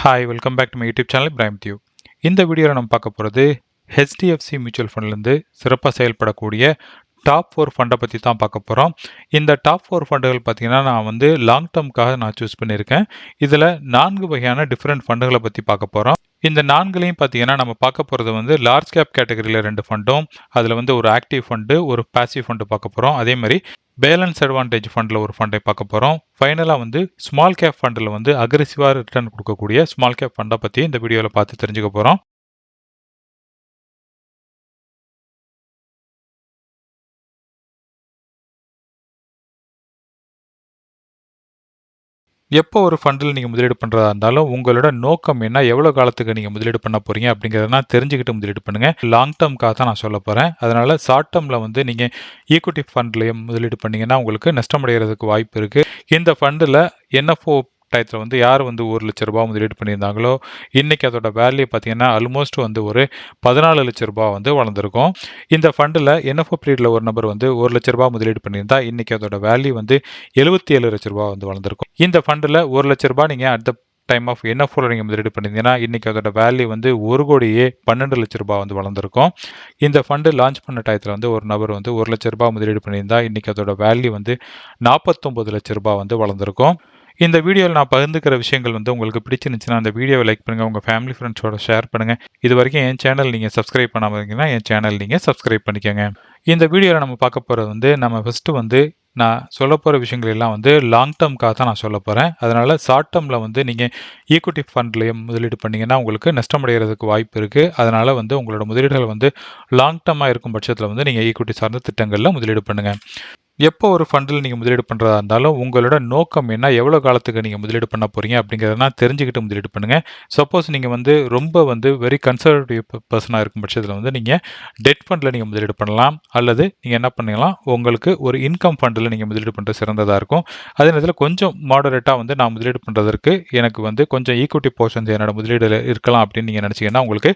Hi welcome back to my YouTube channel prime தியூ இந்த வீடியோவில் நம்ம பார்க்க போகிறது ஹெச்டிஎஃப்சி மியூச்சுவல் ஃபண்ட்லேருந்து சிறப்பாக செயல்படக்கூடிய டாப் ஃபோர் ஃபண்டை பற்றி தான் பார்க்க போகிறோம் இந்த டாப் ஃபோர் ஃபண்டுகள் பார்த்திங்கன்னா நான் வந்து லாங் டேர்முக்காக நான் சூஸ் பண்ணியிருக்கேன். இதில் நான்கு வகையான டிஃப்ரெண்ட் ஃபண்டுகளை பற்றி பார்க்க போகிறோம் இந்த நான்குலையும் பார்த்தீங்கன்னா நம்ம பார்க்க போகிறது வந்து லார்ஜ் கேப் கேட்டகரியில் ரெண்டு ஃபண்டும் அதில் வந்து ஒரு ஆக்டிவ் ஃபண்டு ஒரு பாசிவ் ஃபண்டு பார்க்க போகிறோம் அதே மாதிரி பேலன்ஸ் அட்வான்டேஜ் ஃபண்டில் ஒரு ஃபண்டை பார்க்க போகிறோம் ஃபைனலாக வந்து ஸ்மால் கேப் ஃபண்டில் வந்து அக்ரெசிவாக ரிட்டர்ன் கொடுக்கக்கூடிய ஸ்மால் கேப் ஃபண்டை பற்றி இந்த வீடியோவில் பார்த்து தெரிஞ்சுக்க போகிறோம் எப்போ ஒரு ஃபண்டில் நீங்கள் முதலீடு பண்ணுறதா இருந்தாலும் உங்களோட நோக்கம் என்ன? எவ்வளோ காலத்துக்கு நீங்கள் முதலீடு பண்ண போகிறீங்க அப்படிங்கிறதெல்லாம் தெரிஞ்சுக்கிட்டு முதலீடு பண்ணுங்கள் லாங் டேர்ம்க்காக தான் நான் சொல்ல போகிறேன் அதனால் ஷார்ட் டேர்மில் வந்து நீங்கள் ஈக்விட்டி ஃபண்ட்லேயும் முதலீடு பண்ணிங்கன்னா உங்களுக்கு நஷ்டமடைகிறதுக்கு வாய்ப்பு இருக்குது இந்த ஃபண்டில் என்எஃப்ஓ டயத்தில் வந்து யார் வந்து ஒரு லட்ச ரூபா முதலீடு பண்ணியிருந்தாங்களோ இன்றைக்கி அதோட வேல்யூ பார்த்தீங்கன்னா ஆல்மோஸ்ட் வந்து ஒரு பதினாலு லட்ச ரூபா வந்து வளர்ந்துருக்கும். இந்த ஃபண்டில் என்எஃப்ஓ பீரியடில் ஒரு நபர் வந்து ஒரு லட்ச ரூபா முதலீடு பண்ணியிருந்தா இன்றைக்கி அதோட வேல்யூ வந்து எழுபத்தி ஏழு லட்ச ரூபா வந்து வளர்ந்துருக்கும். இந்த ஃபண்டில் ஒரு லட்ச ரூபா நீங்கள் அட் த டைம் ஆஃப் என்எஃப்ஓல நீங்கள் முதலீடு பண்ணியிருந்தீங்கன்னா இன்றைக்கி அதோட வேல்யூ வந்து ஒரு கோடியே பன்னெண்டு லட்ச ரூபாய் வந்து வளர்ந்துருக்கும். இந்த ஃபண்டு லான்ச் பண்ண டயத்தில் வந்து ஒரு நபர் வந்து ஒரு லட்ச ரூபாய் முதலீடு பண்ணியிருந்தா இன்றைக்கி அதோட வேல்யூ வந்து நாற்பத்தொம்பது லட்ச ரூபாய் வந்து வளர்ந்துருக்கும். இந்த வீடியோவில் நான் பகிர்ந்துக்கிற விஷயங்கள் வந்து உங்களுக்கு பிடிச்சிருந்துச்சுன்னா அந்த வீடியோவை லைக் பண்ணுங்கள் உங்கள் ஃபேமிலி ஃப்ரெண்ட்ஸோட ஷேர் பண்ணுங்கள் இது வரைக்கும் என் சேனல் நீங்கள் சப்ஸ்கிரைப் பண்ணாமல் இருக்கீங்கன்னா என் சேனல் நீங்கள் சப்ஸ்கிரைப் பண்ணிக்கோங்க. இந்த வீடியோவில் நம்ம பார்க்க போகிறது வந்து நம்ம ஃபஸ்ட்டு வந்து நான் சொல்ல போகிற விஷயங்கள் எல்லாம் வந்து லாங் டேர்ம்க்காக தான் நான் சொல்ல போகிறேன் அதனால் ஷார்ட் டேர்மில் வந்து நீங்கள் ஈக்குவிட்டி ஃபண்ட்லேயே முதலீடு பண்ணிங்கன்னா உங்களுக்கு நஷ்டமடைகிறதுக்கு வாய்ப்பு இருக்குது அதனால் வந்து உங்களோட முதலீடுகள் வந்து லாங் டேர்மாக இருக்கும் பட்சத்தில் வந்து நீங்கள் ஈக்குவிட்டி சார்ந்த திட்டங்களில் முதலீடு பண்ணுங்கள் எப்போ ஒரு ஃபண்டில் நீங்கள் முதலீடு பண்ணுறதா இருந்தாலும் உங்களோட நோக்கம் என்ன? எவ்வளோ காலத்துக்கு நீங்கள் முதலீடு பண்ண போகிறீங்க அப்படிங்கிறதெல்லாம் தெரிஞ்சுக்கிட்டு முதலீடு பண்ணுங்கள் சப்போஸ் நீங்கள் வந்து ரொம்ப வந்து வெரி கன்சர்வேட்டிவ் பர்சனாக இருக்கும் பட்சத்தில் வந்து நீங்கள் டெட் ஃபண்டில் நீங்கள் முதலீடு பண்ணலாம். அல்லது நீங்கள் என்ன பண்ணலாம்? உங்களுக்கு ஒரு இன்கம் ஃபண்டில் நீங்கள் முதலீடு பண்ணுறது சிறந்ததாக இருக்கும். அதே நேரத்தில் கொஞ்சம் மாடரேட்டாக வந்து நான் முதலீடு பண்ணுறதற்கு எனக்கு வந்து கொஞ்சம் ஈக்விட்டி போர்ஷன்ஸ் என்னோட முதலீடு இருக்கலாம் அப்படின்னு நீங்கள் நினச்சிங்கன்னா உங்களுக்கு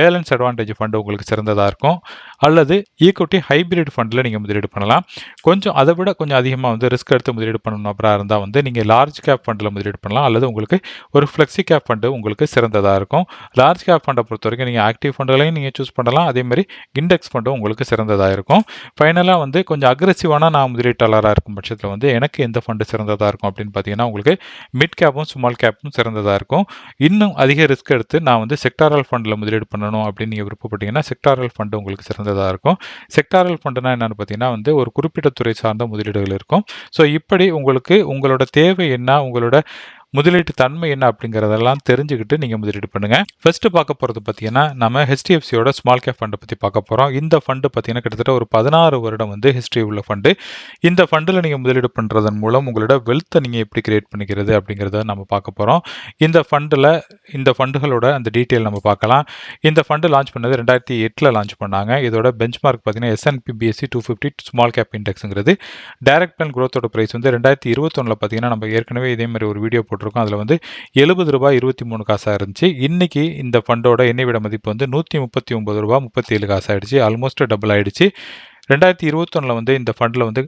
பேலன்ஸ் அட்வான்டேஜ் ஃபண்டு உங்களுக்கு சிறந்ததாக இருக்கும். அல்லது ஈக்விட்டி ஹைபிரிட் ஃபண்டில் நீங்கள் முதலீடு பண்ணலாம். கொஞ்சம் கொஞ்சம் அதை விட கொஞ்சம் அதிகமாக வந்து ரிஸ்க் எடுத்து முதலீடு பண்ணணும் அப்புறம் இருந்தால் வந்து நீங்கள் லார்ஜ் கேப் ஃபண்டில் முதலீடு பண்ணலாம். அல்லது உங்களுக்கு ஒரு ஃப்ளெக்ஸி கேப் ஃபண்டு உங்களுக்கு சிறந்ததாக இருக்கும். லார்ஜ் கேப் ஃபண்டை பொறுத்த வரைக்கும் நீங்கள் ஆக்டிவ் ஃபண்டுகளையும் நீங்கள் சூஸ் பண்ணலாம். அதே மாதிரி இண்டெக்ஸ் ஃபண்டும் உங்களுக்கு சிறந்ததாக இருக்கும். ஃபைனலாக வந்து கொஞ்சம் அக்ரெசிவான நான் முதலீட்டாளராக இருக்கும் பட்சத்தில் வந்து எனக்கு எந்த ஃபண்டு சிறந்ததாக இருக்கும் அப்படின்னு பார்த்தீங்கன்னா உங்களுக்கு மிட் கேப்பும் ஸ்மால் கேப்பும் சிறந்ததாக இருக்கும். இன்னும் அதிக ரிஸ்க் எடுத்து நான் வந்து செக்டாரல் ஃபண்டில் முதலீடு பண்ணணும் அப்படின்னு நீங்கள் விருப்பப்பட்டீங்கன்னா செக்டாரல் ஃபண்டு உங்களுக்கு சிறந்ததாக இருக்கும். செக்டாரல் ஃபண்டுனா என்னென்னு பார்த்தீங்கன்னா வந்து ஒரு குறிப்பிட்ட துறை சார்ந்த முதலீடுகள் இருக்கும். ஸோ இப்படி உங்களுக்கு உங்களோட தேவை என்ன? உங்களோட முதலீட்டு தன்மை என்ன அப்படிங்கிறதெல்லாம் தெரிஞ்சுக்கிட்டு நீங்கள் முதலீடு பண்ணுங்கள் ஃபஸ்ட்டு பார்க்க போகிறது பார்த்தீங்கன்னா நம்ம ஹெச்டிஎஃப்சியோட ஸ்மால் கேப் ஃபண்டை பற்றி பார்க்க போகிறோம் இந்த ஃபண்டு பார்த்தீங்கன்னா கிட்டத்தட்ட ஒரு பதினாறு வருடம் வந்து ஹிஸ்ட்ரி உள்ள ஃபண்டு இந்த ஃபண்டில் நீங்கள் முதலீடு பண்ணுறதன் மூலம் உங்களோட வெல்த்தை நீங்கள் எப்படி கிரியேட் பண்ணிக்கிறது அப்படிங்கிறத நம்ம பார்க்க போகிறோம் இந்த ஃபண்டில் இந்த ஃபண்டுகளோட அந்த டீட்டெயில் நம்ம பார்க்கலாம். இந்த ஃபண்டு லான்ச் பண்ணது ரெண்டாயிரத்தி எட்டில் லான்ச் பண்ணாங்க. இதோட பெஞ்ச் மார்க் பார்த்தீங்கன்னா S and P BSE two fifty small cap இண்டெக்ஸுங்கிறது direct plan குரோத்தோட ப்ரைஸ் வந்து ரெண்டாயிரத்தி இருபத்தொன்னில் பார்த்தீங்கன்னா நம்ம ஏற்கனவே இதே மாதிரி ஒரு வீடியோ போட்டிருக்கோம். அதில் வந்து எழுபது ரூபாய் இருபத்தி மூணு காசாக இருந்துச்சு. இன்றைக்கி இந்த ஃபண்டோட எண்ணெய் விட மதிப்பு வந்து நூற்றி முப்பத்தி ஒம்பது ரூபா முப்பத்தி ஏழு காசு ஆகிடுச்சு ஆல்மோஸ்ட் டபுள் ஆகிடுச்சு ரெண்டாயிரத்தி இருபத்தொன்னில் வந்து இந்த ஃபண்டில் வந்து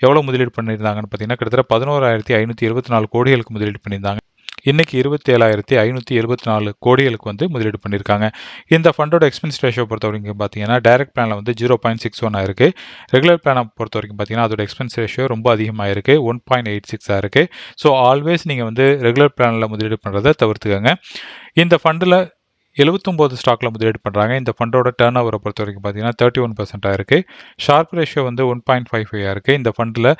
எவ்வளோ முதலீடு பண்ணியிருந்தாங்கன்னு பார்த்தீங்கன்னா கிட்டத்தட்ட பதினோராயிரத்தி ஐநூற்றி இருபத்தி நாலு கோடிகளுக்கு முதலீடு பண்ணியிருந்தாங்க. இன்றைக்கி இருபத்தி ஏழாயிரத்தி ஐநூற்றி எழுபத்தி நாலு கோடிகளுக்கு வந்து முதலீடு பண்ணியிருக்காங்க. இந்த ஃபண்டோட எக்ஸ்பென்ஸ் ரேஷியோ பொறுத்த வரைக்கும் பார்த்தீங்கன்னா டைரக்ட் பிளானில் வந்து ஜீரோ பாயிண்ட் சிக்ஸ் ஒன் இருக்குது ரெகுலர் பிளானை பொறுத்த வரைக்கும் பார்த்தீங்கன்னா அதோட எக்ஸ்பென்ஸ் ரேஷியோ ரொம்ப அதிகமாக இருக்குது ஒன் பாயிண்ட் எயிட் சிக்ஸாக இருக்குது ஸோ ஆல்வேஸ் நீங்கள் வந்து ரெகுலர் பிளானில் முதலீடு பண்ணுறதை தவிர்த்துக்கோங்க. இந்த ஃபண்டில் எழுபத்தொம்போது ஸ்டாக்கில் முதலீடு பண்ணுறாங்க இந்த ஃபண்டோட டேர்ன் ஓவரை பொறுத்த வரைக்கும் பார்த்தீங்கன்னா தேர்ட்டி ஒன் பர்சென்ட்டாக இருக்குது ஷார்ப் ரேஷியோ வந்து ஒன் பாயிண்ட் ஃபைவ் ஃபைவ் இருக்குது இந்த ஃபண்டில்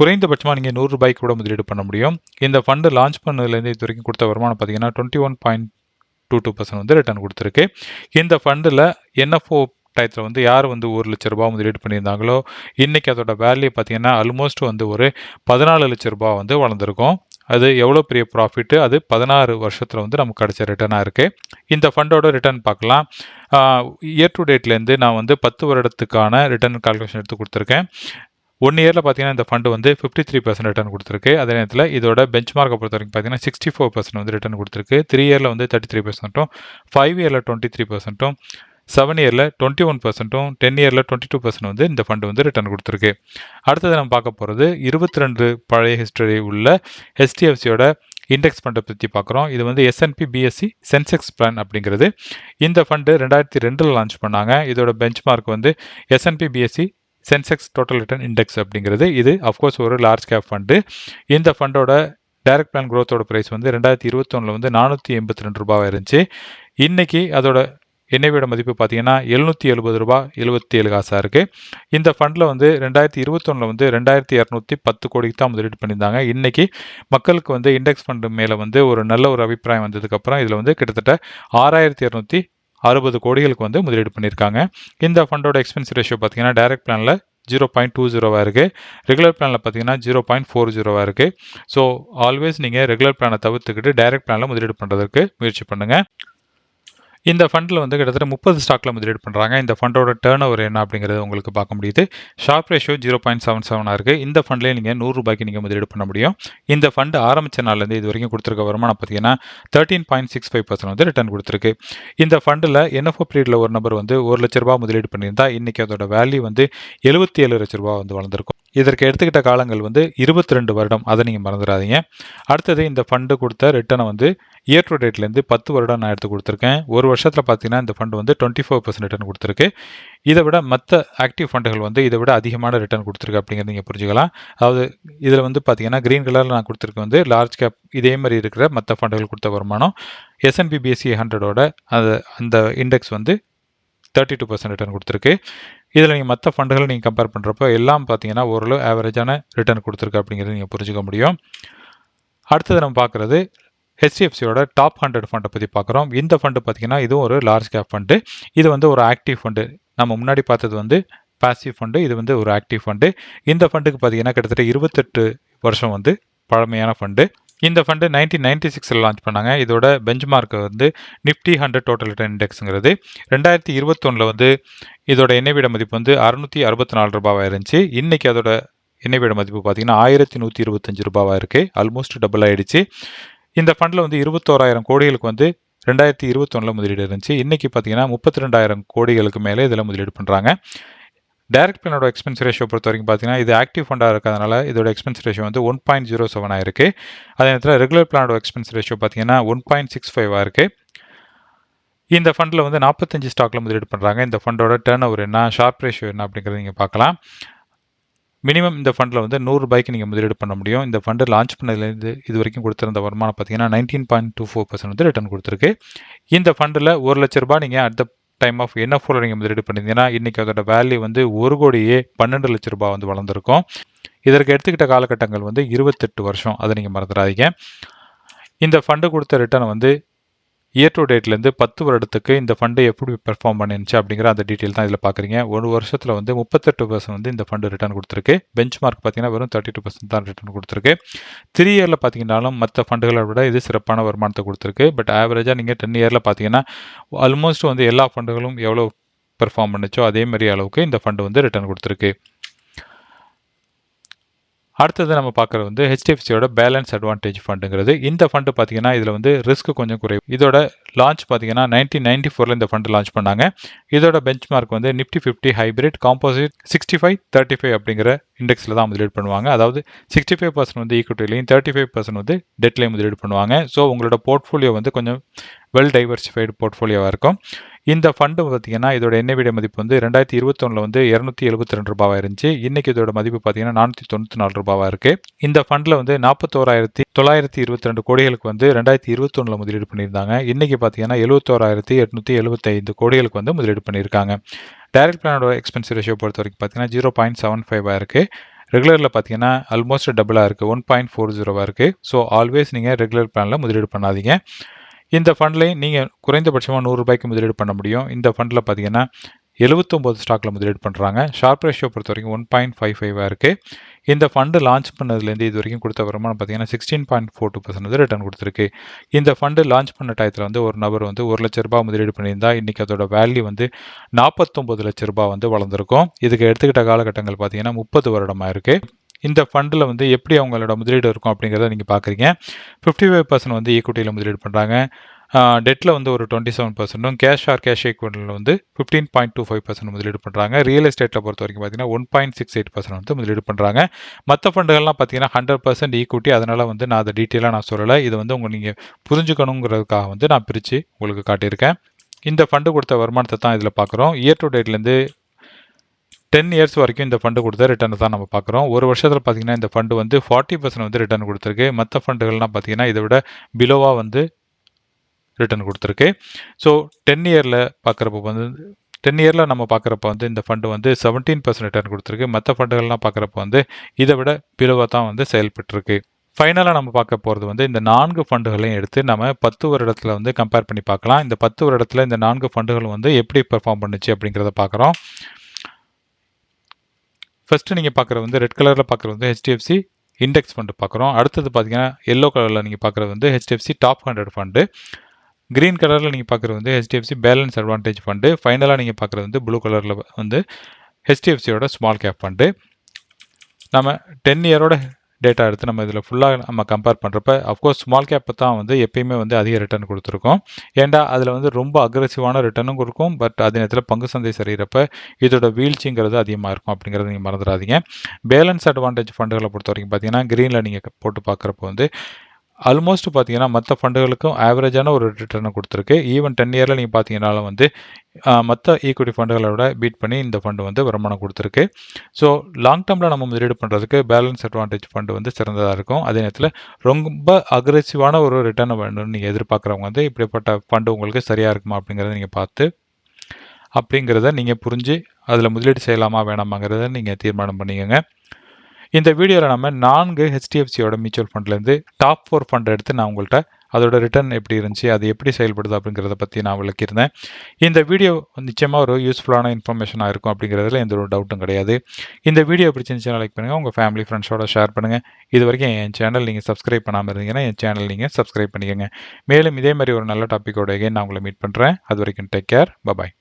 குறைந்தபட்சமாக நீங்கள் நூறு ரூபாய்க்கு கூட முதலீடு பண்ண முடியும். இந்த ஃபண்டு லான்ச் பண்ணதுலேருந்து இது வரைக்கும் கொடுத்த வருமானம் பார்த்தீங்கன்னா twenty one point two two percent வந்து ரிட்டர்ன் கொடுத்துருக்கு. இந்த ஃபண்டில் என்எஃப்ஓ டயத்தில் வந்து யார் வந்து ஒரு லட்ச ரூபா முதலீடு பண்ணியிருந்தாங்களோ இன்றைக்கி அதோட வேல்யூ பார்த்தீங்கன்னா ஆல்மோஸ்ட் வந்து ஒரு பதினாலு லட்ச ரூபா வந்து வளர்ந்துருக்கும். அது எவ்வளோ பெரிய ப்ராஃபிட்டு அது பதினாறு வருஷத்தில் வந்து நமக்கு கிடைச்ச ரிட்டர்னாக இருக்குது இந்த ஃபண்டோட ரிட்டர்ன் பார்க்கலாம். இயர் டு டேட்லேருந்து நான் வந்து பத்து வருடத்துக்கான ரிட்டர்ன் கால்குலேஷன் எடுத்து கொடுத்துருக்கேன். ஒன் இயரில் பார்த்தீங்கன்னா இந்த ஃபண்டு வந்து ஃபிஃப்டி த்ரீ பர்சன்ட் ரிட்டர்ன் கொடுத்துருக்கு. அதே நேரத்தில் இதோட பெஞ்ச் மார்க்கை பொறுத்த வரைக்கும் பார்த்தீங்கன்னா சிக்ஸ்டி ஃபோர் பர்சன்ட் வந்து ரிட்டர்ன் கொடுத்துருக்கு த்ரீ இயரில் வந்து தேர்ட்டி த்ரீ பர்சன்ட்டும் ஃபைவ் இயரில் டுவெண்ட்டி த்ரீ பர்சன்ட்டும் செவன் இயரில் டுவெண்ட்டி ஒன் பர்சன்ட்டும் டென் இயரில் டுவெண்ட்டி டூ பர்சன்ட் வந்து இந்த ஃபண்டு வந்து ரிட்டர்ன் கொடுத்துருக்கு. அடுத்தது நம்ம பார்க்க போகிறது இருபத்தி ரெண்டு பழைய ஹிஸ்டரி உள்ள ஹெச்டிஎஃப்சியோட இண்டெக்ஸ் ஃபண்டை பற்றி பார்க்குறோம். இது வந்து எஸ்என்பி பிஎஸ்சி சென்செக்ஸ் பிளான் அப்படிங்கிறது. இந்த ஃபண்டு ரெண்டாயிரத்தி ரெண்டில் லான்ச் பண்ணாங்க. இதோட பெஞ்ச் மார்க் வந்து S and P BSE Sensex total return index அப்படிங்கிறது. இது அஃப்கோர்ஸ் ஒரு லார்ஜ் கேப் ஃபண்டு இந்த ஃபண்டோட டைரக்ட் பிளான் க்ரோத்தோட ப்ரைஸ் வந்து ரெண்டாயிரத்தி இருபத்தொன்னில் வந்து நானூற்றி எண்பத்தி ரெண்டு ரூபாவாக இருந்துச்சு. இன்றைக்கி அதோட எண்ணெயோட மதிப்பு பார்த்தீங்கன்னா எழுநூற்றி எழுபது ரூபா எழுபத்தி ஏழு காசாக இருக்குது இந்த ஃபண்டில் வந்து ரெண்டாயிரத்தி இருபத்தொன்னில் வந்து ரெண்டாயிரத்தி இரநூத்தி பத்து கோடிக்கு தான் முதலீடு பண்ணியிருந்தாங்க. இன்னைக்கு மக்களுக்கு வந்து இண்டெக்ஸ் ஃபண்டு மேலே வந்து ஒரு நல்ல ஒரு அபிப்பிராயம் வந்ததுக்கப்புறம் இதில் வந்து கிட்டத்தட்ட ஆறாயிரத்தி இரநூத்தி அறுபது கோடிகளுக்கு வந்து முதலீடு பண்ணியிருக்காங்க. இந்த ஃபண்டோட எக்ஸ்பென்ஸ் ரேஷியோ பார்த்தீங்கன்னா டைரக்ட் பிளானில் ஜீரோ பாயிண்ட் டூ ஜீரோவாக இருக்குது ரெகுலர் பிளானில் பார்த்தீங்கன்னா ஜீரோ பாயிண்ட் ஃபோர் ஜீரோவாக இருக்குது ஸோ ஆல்வேஸ் நீங்கள் ரெகுலர் பிளானை தவிர்த்துக்கிட்டு டைரக்ட் பிளானில் முதலீடு பண்ணுறதுக்கு முயற்சி பண்ணுங்கள் இந்த ஃபண்டில் வந்து கிட்டத்தட்ட முப்பது ஸ்டாக்ல முதலீடு பண்ணுறாங்க இந்த ஃபண்டோட டேர்ன் ஓவர் என்ன அப்படிங்கிறது உங்களுக்கு பார்க்க முடியுது. Sharpe ratio zero point seven செவனாக இருக்குது இந்த ஃபண்ட்லேயே நீங்கள் நூறுரூபாய்க்கு நீங்கள் முதலீடு பண்ண முடியும். இந்த ஃபண்டு ஆரம்பித்த நாள்லேருந்து இது வரைக்கும் கொடுத்துருக்க வருமானம் பார்த்தீங்கன்னா thirteen point six five percent வந்து ரிட்டர்ன் கொடுத்துருக்கு. இந்த ஃபண்டில் என்எஃப்ஓ பீரியடில் ஒரு நபர் வந்து ஒரு லட்ச ரூபா முதலீடு பண்ணியிருந்தால் இன்றைக்கி அதோட வேல்யூ வந்து எழுபத்தி ஏழு லட்ச ரூபா வந்து வளர்ந்துருக்கும். இதற்கு எடுத்துக்கிட்ட காலங்கள் வந்து இருபத்தி ரெண்டு வருடம். அதை நீங்கள் மறந்துடாதீங்க. அடுத்தது இந்த ஃபண்டு கொடுத்த ரிட்டனை வந்து இயர் டு டேட்லேருந்து பத்து வருடம் நான் எடுத்து கொடுத்துருக்கேன். ஒரு வருஷத்தில் பார்த்தீங்கன்னா இந்த ஃபண்டு வந்து டுவெண்ட்டி ஃபோர் பர்சன்ட் ரிட்டர்ன் கொடுத்துருக்கு. இதை விட மற்ற ஆக்டிவ் ஃபண்டுகள் வந்து இதை விட அதிகமான ரிட்டர்ன் கொடுத்துருக்கு அப்படிங்கிறது நீங்கள் புரிஞ்சுக்கலாம். அதாவது இதில் வந்து பார்த்தீங்கன்னா க்ரீன் கலரில் நான் கொடுத்துருக்க வந்து லார்ஜ் கேப் இதே மாதிரி இருக்கிற மற்ற ஃபண்டுகள் கொடுத்த வருமானம் எஸ்என்பி பிஎஸ்சி ஹண்ட்ரடோட அது அந்த இண்டெக்ஸ் வந்து தேர்ட்டி டூ பர்சன்ட் ரிட்டர்ன் கொடுத்துருக்கு. இதில் நீங்கள் மற்ற ஃபண்டுகளை நீங்கள் கம்பேர் பண்ணுறப்போ எல்லாம் பார்த்தீங்கன்னா ஓரளவு ஆவரேஜான ரிட்டர்ன் கொடுத்துருக்கு அப்படிங்கிறது நீங்கள் புரிஞ்சுக்க முடியும். அடுத்தது நம்ம பார்க்குறது ஹெச்டிஎஃப்சியோட டாப் ஹண்ட்ரட் ஃபண்டை பற்றி பார்க்குறோம் இந்த ஃபண்டு பார்த்தீங்கன்னா இதுவும் ஒரு லார்ஜ் கேப் ஃபண்டு இது வந்து ஒரு ஆக்டிவ் ஃபண்டு நம்ம முன்னாடி பார்த்தது வந்து பாசிவ் ஃபண்டு இது வந்து ஒரு ஆக்டிவ் ஃபண்டு இந்த ஃபண்டுக்கு பார்த்தீங்கன்னா கிட்டத்தட்ட இருபத்தெட்டு வருஷம் வந்து பழமையான ஃபண்டு இந்த ஃபண்டு நைன்டீன் நைன்டி சிக்ஸில் லான்ச் பண்ணாங்க. இதோட பெஞ்ச் மார்க் வந்து நிஃப்டி ஹண்ட்ரட் டோட்டல் ரிட்டர்ன் இண்டெக்ஸுங்கிறது ரெண்டாயிரத்தி இருபத்தொன்னில் வந்து இதோட எண்ணெய் மதிப்பு வந்து அறுநூற்றி அறுபத்தி நாலு ரூபாவாக இருந்துச்சு. இன்றைக்கி அதோட எண்ணெய் மதிப்பு பார்த்தீங்கன்னா ஆயிரத்தி நூற்றி இருபத்தஞ்சு ரூபாவாக இருக்குது ஆல்மோஸ்ட் டபுள் ஆகிடுச்சு இந்த ஃபண்டில் வந்து இருபத்தோராயிரம் கோடிகளுக்கு வந்து ரெண்டாயிரத்தி இருபத்தொன்னில் முதலீடு இருந்துச்சு. இன்றைக்கி பார்த்தீங்கன்னா முப்பத்தி ரெண்டாயிரம் கோடிகளுக்கு மேலே இதில் முதலீடு பண்ணுறாங்க டைரக்ட் பிளானோட எக்ஸ்பென்ஸ் ரேஷியோ பொறுத்த வரைக்கும் பார்த்தீங்கன்னா இது ஆக்டிவ் ஃபண்டாக இருக்கிறதுனால இதோட எக்ஸ்பென்ஸ் ரேஷியோ வந்து ஒன் பாயிண்ட் ஜீரோ செவன் ஆயிருக்கு அதே நேரத்தில் ரெகுலர் பிளானோட எக்ஸ்பென்ஸ் ரேஷியோ பார்த்தீங்கன்னா ஒன் பாயிண்ட் சிக்ஸ் ஃபைவ் ஆயிருக்கு இந்த ஃபண்டில் வந்து நாற்பத்தஞ்சு ஸ்டாக்ல முதலீடு பண்ணுறாங்க இந்த ஃபண்டோட டேர்ன் ஓவர் என்ன ஷார்ப் ரேஷியோ என்ன அப்படிங்கிறத நீங்கள் பார்க்கலாம் மினிமம் இந்த ஃபண்டில் வந்து நூறுரூபாய்க்கு நீங்கள் முதலீடு பண்ண முடியும். இந்த ஃபண்டு லான்ச் பண்ணதுலேருந்து இது வரைக்கும் கொடுத்துருந்த வருமானம் பார்த்தீங்கன்னா nineteen point two four percent வந்து ரிட்டர்ன் கொடுத்துருக்கு. இந்த ஃபண்டில் ஒரு லட்ச ரூபாய் நீங்கள் அட் த டைம் ஆஃப் என்ன ஃபோரில் நீங்கள் முதலீடு பண்ணியிருந்தீங்கன்னா இன்றைக்கி அதோட வேல்யூ வந்து ஒரு கோடியே பன்னெண்டு லட்ச ரூபாய் வந்து வளர்ந்துருக்கும். இதற்கு எடுத்துக்கிட்ட காலகட்டங்கள் வந்து இருபத்தெட்டு வருஷம் அதை நீங்கள் மறந்துடாதீங்க. இந்த ஃபண்டு கொடுத்த ரிட்டர்ன் வந்து இயர் டு டேட்லேருந்து பத்து வருடத்துக்கு இந்த ஃபண்டு எப்படி பெர்ஃபார்ம் பண்ணிருந்துச்சு அப்படிங்கிற அந்த டீட்டெயில் தான் இதில் பார்க்குறீங்க ஒரு வருஷத்தில் வந்து முப்பத்தெட்டு பர்சன்ட் வந்து இந்த ஃபண்டு ரிட்டர்ன் கொடுத்துருக்கு. பெஞ்ச் மார்க் பார்த்தீங்கன்னா வெறும் தேர்ட்டி டூ பர்சன்ட் தான் ரிட்டர்ன் கொடுத்துருக்கு. த்ரீ இயரில் பார்த்தீங்கன்னாலும் மற்ற ஃபண்டுகளை விட இது சிறப்பான வருமானத்தை கொடுத்துருக்கு. பட் ஆவரேஜாக நீங்கள் டென் இயரில் பார்த்தீங்கன்னா ஆல்மோஸ்ட் வந்து எல்லா ஃபண்டுகளும் எவ்வளோ பெர்ஃபார்ம் பண்ணுச்சோ அதே மாதிரி அளவுக்கு இந்த ஃபண்டு வந்து ரிட்டர்ன் கொடுத்துருக்கு. அடுத்தது நம்ம பார்க்குறது வந்து ஹெச்டிஎஃப்சியோட பேலன்ஸ் அட்வான்டேஜ் ஃபண்டுங்கிறது இந்த ஃபண்டு பார்த்தீங்கன்னா இதில் வந்து ரிஸ்க் கொஞ்சம் குறைவு. இதோட லான்ச் பார்த்தீங்கன்னா நைன்டீன் நைன்டி ஃபோரில் இந்த ஃபண்டு லான்ச் பண்ணாங்க. இதோட பெஞ்ச் மார்க் வந்து Nifty fifty hybrid composite sixty five thirty five அப்படிங்கிற இண்டெக்ஸில் தான் முதலீடு பண்ணுவாங்க. அதாவது சிக்ஸ்டி ஃபைவ் பர்சன்ட் வந்து ஈக்குவிட்டிலையும் தேர்ட்டி ஃபைவ் பர்சன்ட் வந்து டெட்லையும் முதலீடு பண்ணுவாங்க. ஸோ உங்களோட போர்ட்ஃபோலியோ வந்து கொஞ்சம் வெல் டைவர்சிஃபைடு போர்ட்ஃபோலியோவாக இருக்கும். இந்த ஃபண்டு பார்த்தீங்கன்னா இதோட எண்ணெய் மதிப்பு வந்து ரெண்டாயிரத்தி இருபத்தொன்னில் வந்து இரநூத்தி எழுபத்தி ரெண்டு ரூபாவாக இருந்துச்சு. இன்னைக்கு இதோட மதிப்பு பார்த்தீங்கன்னா நானூற்றி தொண்ணூற்றி நாலு ரூபாவாக இருக்குது இந்த ஃபண்டில் வந்து நாற்பத்தோராயிரத்தி தொள்ளாயிரத்தி இருபத்தி ரெண்டு கோடிகளுக்கு வந்து ரெண்டாயிரத்தி இருபத்தொன்னில் முதலீடு பண்ணியிருந்தாங்க. இன்னைக்கு பார்த்தீங்கன்னா எழுபத்தோராயிரத்தி எட்நூற்றி எழுபத்தைந்து கோடிகளுக்கு வந்து முதலீடு பண்ணியிருக்காங்க. டைரக்ட் பிளானோட எக்ஸ்பென்சிவ் ரேஷியோ பொறுத்த வரைக்கும் பார்த்தீங்கன்னா ஜீரோ பாயிண்ட் செவன் ஃபைவாக இருக்குது ரெகுலரில் பார்த்தீங்கன்னா ஆல்மோஸ்ட் டபுளாக இருக்குது ஒன் பாயிண்ட் ஃபோர் ஜீரோவாக இருக்குது ஸோ ஆல்வேஸ் நீங்கள் ரெகுலர் பிளானில் முதலீடு பண்ணாதீங்க. இந்த ஃபண்ட்லையும் நீங்கள் குறைந்தபட்சமாக நூறுரூபாய்க்கு முதலீடு பண்ண முடியும். இந்த ஃபண்டில் பார்த்தீங்கன்னா எழுபத்தொம்போது ஸ்டாக்கில் முதலீடு பண்ணுறாங்க ஷார்ப் ரேஷியோ பொறுத்த வரைக்கும் ஒன் பாயிண்ட் ஃபைவ் ஃபைவாக இருக்குது இந்த ஃபண்டு லான்ச் பண்ணதுலேருந்து இது வரைக்கும் கொடுத்த வருமானம் பார்த்தீங்கன்னா sixteen point four two percent வந்து ரிட்டர்ன் கொடுத்துருக்கு. இந்த ஃபண்டு லான்ச் பண்ண டயத்தில் வந்து ஒரு நபர் வந்து ஒரு லட்ச ரூபாய் முதலீடு பண்ணியிருந்தா இன்றைக்கி அதோட வேல்யூ வந்து நாற்பத்தொம்பது லட்ச ரூபாய் வந்து வளர்ந்துருக்கும். இதுக்கு எடுத்துக்கிட்ட காலகட்டங்கள் பார்த்தீங்கன்னா முப்பது வருடமாக இருக்குது இந்த ஃபண்டில் வந்து எப்படி அவங்களோட முதலீடு இருக்கும் அப்படிங்கிறத நீங்கள் பார்க்குறீங்க ஃபிஃப்டி ஃபைவ் பர்சன்ட் வந்து ஈக்குவிட்டியில் முதலீடு பண்ணுறாங்க டெட்டில் வந்து ஒரு டுவெண்ட்டி செவன் பர்சன்ட்டும் கேஷ் ஆர் கேஷ் ஈக்குவலில் வந்து fifteen point two five percent முதலீடு பண்ணுறாங்க ரியல் எஸ்டேட்டில் பொறுத்த வரைக்கும் பார்த்தீங்கன்னா one point six eight percent வந்து முதலீடு பண்ணுறாங்க மற்ற ஃபண்டுகள்லாம் பார்த்தீங்கன்னா ஹண்ட்ரட் பர்சன்ட் ஈக்குவிட்டி அதனால் வந்து நான் அதை டீட்டெயிலாக நான் சொல்லலை. இது வந்து உங்கள் நீங்கள் புரிஞ்சுக்கணுங்கிறதுக்காக வந்து நான் பிரித்து உங்களுக்கு காட்டியிருக்கேன். இந்த ஃபண்டு கொடுத்த வருமானத்தை தான் இதில் பார்க்குறோம் இயர் டு டேட்லேருந்து டென் இயர்ஸ் வரைக்கும் இந்த ஃபண்டு கொடுத்த ரிட்டர்ன் தான் நம்ம பார்க்குறோம். ஒரு வருஷத்தில் பார்த்தீங்கன்னா இந்த ஃபண்டு வந்து ஃபார்ட்டி பர்சன்ட் வந்து ரிட்டர்ன் கொடுத்துருக்கு. மற்ற ஃபண்டுகள்லாம் பார்த்தீங்கன்னா இதை விட பிலோவாக வந்து ரிட்டர்ன் கொடுத்துருக்கு. ஸோ டென் இயரில் பார்க்குறப்ப வந்து டென் இயரில் நம்ம பார்க்குறப்ப வந்து இந்த ஃபண்டு வந்து செவன்டீன் பர்சன்ட் ரிட்டர்ன் கொடுத்துருக்கு. மற்ற ஃபண்டுகள்லாம் பார்க்குறப்ப வந்து இதை விட பிலோவாக தான் வந்து செயல்பட்டுருக்கு. ஃபைனலாக நம்ம பார்க்க போகிறது வந்து இந்த நான்கு ஃபண்டுகளையும் எடுத்து நம்ம பத்து வருடத்தில் வந்து கம்பேர் பண்ணி பார்க்கலாம். இந்த பத்து வருடத்தில் இந்த நான்கு ஃபண்டுகள் வந்து எப்படி பெர்ஃபார்ம் பண்ணுச்சு அப்படிங்கிறத பார்க்குறோம். ஃபஸ்ட்டு நீங்கள் பார்க்குறது வந்து ரெட் கலரில் பார்க்குறது வந்து ஹெச்டிஎஃப்சி இண்டெக்ஸ் ஃபண்டு பார்க்குறோம் அடுத்தது பார்த்தீங்கன்னா எல்லோ கலரில் நீங்கள் பார்க்குறது வந்து HDFC top hundred fund green கலரில் நீங்கள் பார்க்குறது வந்து ஹெச்டிஎஃப்சி பேலன்ஸ் அட்வான்டேஜ் ஃபண்டு ஃபைனலாக நீங்கள் பார்க்குறது வந்து ப்ளூ கலரில் வந்து ஹெச்டிஎஃப்சியோட ஸ்மால் கேப் ஃபண்டு நம்ம டென் இயரோட டேட்டா எடுத்து நம்ம இதில் ஃபுல்லாக நம்ம கம்பேர் பண்ணுறப்ப அஃப்கோர்ஸ் ஸ்மால் கேப்பை தான் வந்து எப்பயுமே வந்து அதிக ரிட்டர்ன் கொடுத்துருக்கோம். ஏன்டா அதில் வந்து ரொம்ப அக்ரெசிவான ரிட்டர்னும் கொடுக்கும். பட் அதே நேரத்தில் பங்கு சந்தை சரிகிறப்ப இதோட வீழ்ச்சிங்கிறது அதிகமாக இருக்கும் அப்படிங்கிறத நீங்கள் மறந்துடாதீங்க. பேலன்ஸ் அட்வான்டேஜ் ஃபண்டுகளை பொறுத்த வரைக்கும் பார்த்தீங்கன்னா க்ரீனில் நீங்கள் போட்டு பார்க்குறப்ப வந்து ஆல்மோஸ்ட் பார்த்தீங்கன்னா மற்ற ஃபண்டுகளுக்கும் ஆவரேஜான ஒரு ரிட்டர்னை கொடுத்துருக்கு. ஈவன் டென் இயரில் நீங்கள் பார்த்தீங்கன்னாலும் வந்து மற்ற ஈக்குவிட்டி ஃபண்டுகளோட விட பீட் பண்ணி இந்த ஃபண்டு வந்து வருமானம் கொடுத்துருக்கு. ஸோ லாங் டேர்மில் நம்ம முதலீடு பண்ணுறதுக்கு பேலன்ஸ் அட்வான்டேஜ் ஃபண்டு வந்து சிறந்ததாக இருக்கும். அதே நேரத்தில் ரொம்ப அக்ரெசிவான ஒரு ரிட்டர்னை வேணும்னு நீங்கள் எதிர்பார்க்குறவங்க வந்து இப்படிப்பட்ட ஃபண்டு உங்களுக்கு சரியாக இருக்குமா அப்படிங்கிறத நீங்கள் பார்த்து அப்படிங்கிறத நீங்கள் புரிஞ்சு அதில் முதலீடு செய்யலாமா வேணாமாங்கிறத நீங்கள் தீர்மானம் பண்ணிக்கோங்க. இந்த வீடியோவில் நம்ம நான்கு ஹெச்டிஎஃப்சியோட மியூச்சுவல் ஃபண்ட்லேருந்து டாப் ஃபோர் ஃபண்ட் எடுத்து நான் உங்கள்கிட்ட அதோட ரிட்டர்ன் எப்படி இருந்துச்சு அது எப்படி செயல்படுது அப்படிங்கிறத பற்றி நான் விளக்கியிருந்தேன் இந்த வீடியோ நிச்சயமாக ஒரு யூஸ்ஃபுல்லான இன்ஃபர்மேஷனாக இருக்கும் அப்படிங்கிறதுல எந்த ஒரு டவுட்டும் கிடையாது. இந்த வீடியோ பிடிச்சிருந்துச்சுன்னா லைக் பண்ணுங்கள் உங்கள் ஃபேமிலி ஃப்ரெண்ட்ஸோட ஷேர் பண்ணுங்கள் இது வரைக்கும் என் சேனல் நீங்கள் சப்ஸ்கிரைப் பண்ணாமல் இருந்தீங்கன்னா என் சேனல் நீங்கள் சப்ஸ்கிரைப் பண்ணிக்கோங்க. மேலும் இதே மாதிரி ஒரு நல்ல டாப்பிக்கோட நான் உங்களை மீட் பண்ணுறேன் அது வரைக்கும் டேக் கேர் பபாய்